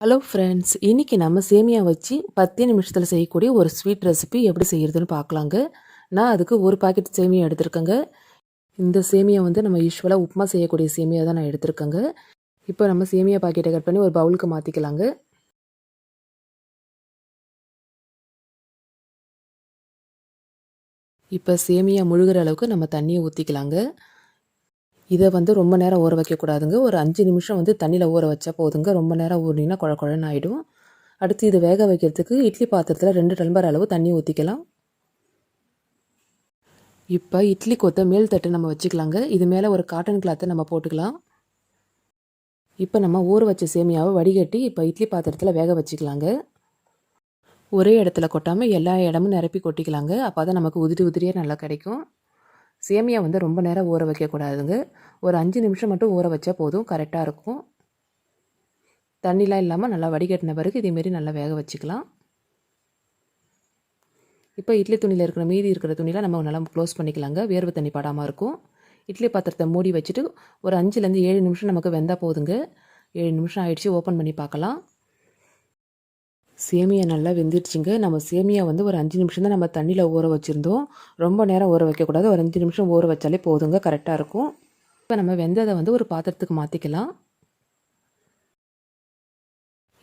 Hello friends இன்றைக்கி நம்ம சேமியா வச்சு பத்து நிமிஷத்தில் செய்யக்கூடிய ஒரு ஸ்வீட் ரெசிபி எப்படி செய்கிறதுன்னு பார்க்கலாங்க. நான் அதுக்கு ஒரு பாக்கெட் சேமியா எடுத்திருக்கேங்க. இந்த சேமியா வந்து நம்ம யூஸ்வலாக உப்புமா செய்யக்கூடிய சேமியா தான் நான் எடுத்திருக்கேங்க. இப்போ நம்ம சேமியா பாக்கெட்டை கட் பண்ணி ஒரு பவுலுக்கு மாற்றிக்கலாங்க இப்போ சேமியா முழுகிற அளவுக்கு நம்ம தண்ணியை ஊற்றிக்கலாங்க இதை வந்து ரொம்ப நேரம் ஊற வைக்கக்கூடாதுங்க. ஒரு அஞ்சு நிமிஷம் வந்து தண்ணியில் ஊற வச்சா போதுங்க. ரொம்ப நேரம் ஊறினீங்கன்னா குழ குழன்னு ஆகிடும் அடுத்து இது வேக வைக்கிறதுக்கு இட்லி பாத்திரத்தில் ரெண்டு டம்ளர் அளவு தண்ணி ஊற்றிக்கலாம் இப்போ இட்லி கொத்த மேல் தட்டு நம்ம வச்சுக்கலாங்க. இது மேலே ஒரு காட்டன் கிளாத்தை நம்ம போட்டுக்கலாம். இப்போ நம்ம ஊற வச்ச சேமியாவை வடிகட்டி இப்போ இட்லி பாத்திரத்தில் வேக வச்சுக்கலாங்க. ஒரே இடத்துல கொட்டாமல் எல்லா இடமும் நிரப்பி கொட்டிக்கலாங்க. அப்போ தான் நமக்கு உதிரி உதிரியாக நல்லா கிடைக்கும். சேமியா வந்து ரொம்ப நேரம் ஊற வைக்கக்கூடாதுங்க. ஒரு அஞ்சு நிமிஷம் மட்டும் ஊற வச்சா போதும். கரெக்டாக இருக்கும். தண்ணிலாம் இல்லாமல் நல்லா வடிகட்டின பிறகு இதேமாரி நல்லா வேக வச்சுக்கலாம். இப்போ இட்லி துணியில் இருக்கிற மீதி இருக்கிற துணியில் நம்ம நல்லா க்ளோஸ் பண்ணிக்கலாங்க. வேர்வை தண்ணி படாமல் இருக்கும். இட்லி பாத்திரத்தை மூடி வச்சுட்டு ஒரு அஞ்சுலேருந்து ஏழு நிமிஷம் நமக்கு வெந்தால் போதுங்க. ஏழு நிமிஷம் ஆயிடுச்சு. ஓப்பன் பண்ணி பார்க்கலாம். சேமியா நல்லா வெந்துடுச்சுங்க. நம்ம சேமியா வந்து ஒரு அஞ்சு நிமிஷம் தான் நம்ம தண்ணியில் ஊற வச்சுருந்தோம். ரொம்ப நேரம் ஊற வைக்கக்கூடாது ஒரு அஞ்சு நிமிஷம் ஊற வச்சாலே போதுங்க. கரெக்டாக இருக்கும். இப்போ நம்ம வெந்ததை வந்து ஒரு பாத்திரத்துக்கு மாற்றிக்கலாம்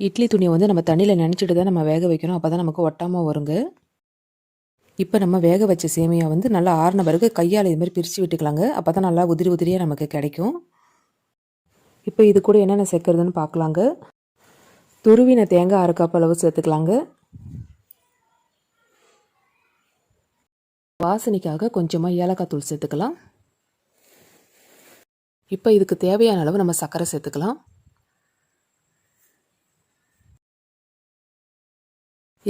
இட்லி துணியை வந்து நம்ம தண்ணியில் நினச்சிட்டு தான் நம்ம வேக வைக்கணும். அப்போ தான் நமக்கு ஒட்டாமல் வருங்க. இப்போ நம்ம வேக வச்ச சேமியா வந்து நல்லா ஆறின பிறகு கையால் இது மாதிரி பிரித்து விட்டுக்கலாங்க. அப்போ தான் நல்லா உதிரி உதிரியாக நமக்கு கிடைக்கும். இப்போ இது கூட என்னென்ன சேர்க்குறதுன்னு பார்க்கலாங்க. துருவின தேங்காய் அரை கப் அளவு சேர்த்துக்கலாங்க. வாசனைக்காக கொஞ்சமாக ஏலக்காய் தூள் சேர்த்துக்கலாம். இப்போ இதுக்கு தேவையான அளவு நம்ம சர்க்கரை சேர்த்துக்கலாம்.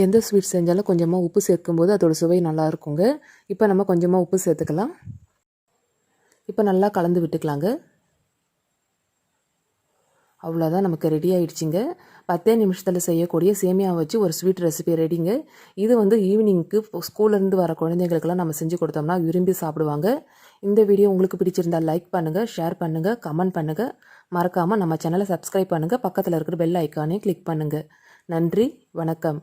எந்த ஸ்வீட் செஞ்சாலும் கொஞ்சமாக உப்பு சேர்க்கும்போது அதோடய சுவை நல்லா இருக்குங்க. இப்போ நம்ம கொஞ்சமாக உப்பு சேர்த்துக்கலாம். இப்போ நல்லா கலந்து விட்டுக்கலாங்க. அவ்வளோதான் நமக்கு ரெடி ஆகிடுச்சிங்க பத்தே நிமிஷத்தில் செய்யக்கூடிய சேமியா வச்சு ஒரு ஸ்வீட் ரெசிபி ரெடிங்க இது வந்து ஈவினிங்க்கு ஸ்கூல்லேருந்து வர குழந்தைங்களுக்கெல்லாம் நம்ம செஞ்சு கொடுத்தோம்னா விரும்பி சாப்பிடுவாங்க. இந்த வீடியோ உங்களுக்கு பிடிச்சிருந்தால் லைக் பண்ணுங்கள் ஷேர் பண்ணுங்கள் கமெண்ட் பண்ணுங்கள் மறக்காமல் நம்ம சேனலை சப்ஸ்கிரைப் பண்ணுங்கள் பக்கத்தில் இருக்கிற பெல் ஐக்கானே கிளிக் பண்ணுங்கள் நன்றி வணக்கம்.